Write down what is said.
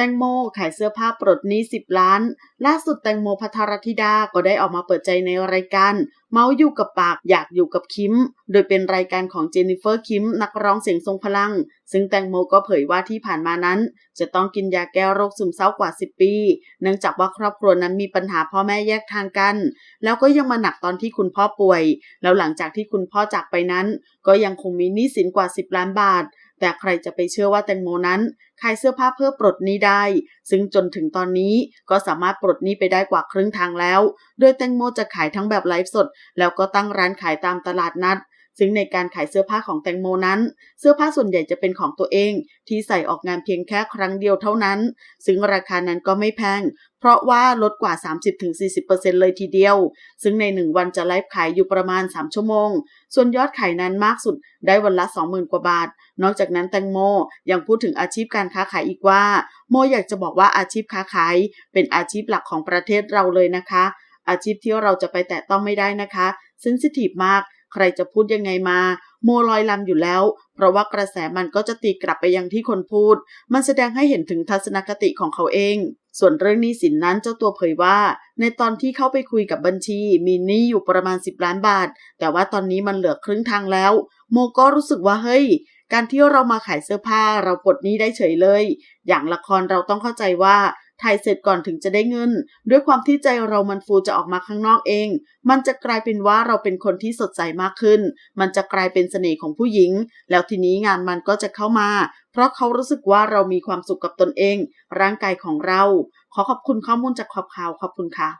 แตงโมขายเสื้อผ้าปลดหนี้ 10 ล้าน ล่าสุดแตงโมพัทรธิดาก็ได้ออกมาเปิดใจในรายการ เมาส์อยู่กับปากอยากอยู่กับคิม โดยเป็นรายการของเจนนิเฟอร์คิมนักร้องเสียงทรงพลัง ซึ่งแตงโมก็เผยว่าที่ผ่านมานั้น จะต้องกินยาแก้โรคซึมเศร้ากว่า 10 ปี เนื่องจากว่าครอบครัวนั้นมีปัญหาพ่อแม่แยกทางกัน แล้วก็ยังมาหนักตอนที่คุณพ่อป่วย แล้วหลังจากที่คุณพ่อจากไปนั้น ก็ยังคงมีหนี้สินกว่า 10 ล้านบาท แต่ใครจะไปเชื่อว่าแตงโมนั้นขายเสื้อผ้าเพื่อปลดหนี้ได้ ซึ่งจนถึงตอนนี้ก็สามารถปลดหนี้ไปได้กว่าครึ่งทางแล้ว โดยแตงโมจะขายทั้งแบบไลฟ์สด แล้วก็ตั้งร้านขายตามตลาดนัด ซึ่งในการขายเสื้อผ้าของแตงโมนั้น เสื้อผ้าส่วนใหญ่จะเป็นของตัวเอง ที่ใส่ออกงานเพียงแค่ครั้งเดียวเท่านั้น ซึ่งราคานั้นก็ไม่แพง เพราะว่าลดกว่า 30-40%เลยทีเดียว ซึ่งใน 1 วันจะไลฟ์ขายอยู่ประมาณ 3 ชั่วโมง ส่วนยอดขายนั้นมากสุดได้วันละ 20,000 กว่าบาท นอกจากนั้นแตงโมยังพูดถึงอาชีพการค้าขายอีกว่า โมอยากจะบอกว่าอาชีพค้าขาย เป็นอาชีพหลักของประเทศเราเลยนะคะอาชีพที่เราจะไปแตะต้องไม่ได้นะคะเซนซิทีฟมาก ใครจะพูดยังไงมา โมลอยลำอยู่แล้ว เพราะว่ากระแสมันก็จะตีกลับไปยังที่คนพูด มันแสดงให้เห็นถึงทัศนคติของเขาเอง ส่วนเรื่องหนี้สินนั้นเจ้าตัวเผยว่า ในตอนที่เข้าไปคุยกับบัญชี มีหนี้อยู่ประมาณ 10 ล้านบาท แต่ว่าตอนนี้มันเหลือครึ่งทางแล้ว โมก็รู้สึกว่าเฮ้ยการที่เรามาขายเสื้อผ้าเราปลดหนี้ได้เฉยเลย อย่างละครเราต้องเข้าใจว่า ถ่ายเสร็จก่อนถึงจะได้เงิน ด้วยความที่ใจเรามันฟูจะออกมาข้างนอกเอง มันจะกลายเป็นว่าเราเป็นคนที่สดใสมากขึ้น มันจะกลายเป็นเสน่ห์ของผู้หญิง แล้วทีนี้งานมันก็จะเข้ามา เพราะเขารู้สึกว่าเรามีความสุขกับตนเอง ร่างกายของเรา ขอขอบคุณข้อมูลจากขอบข่าวขอบคุณค่ะ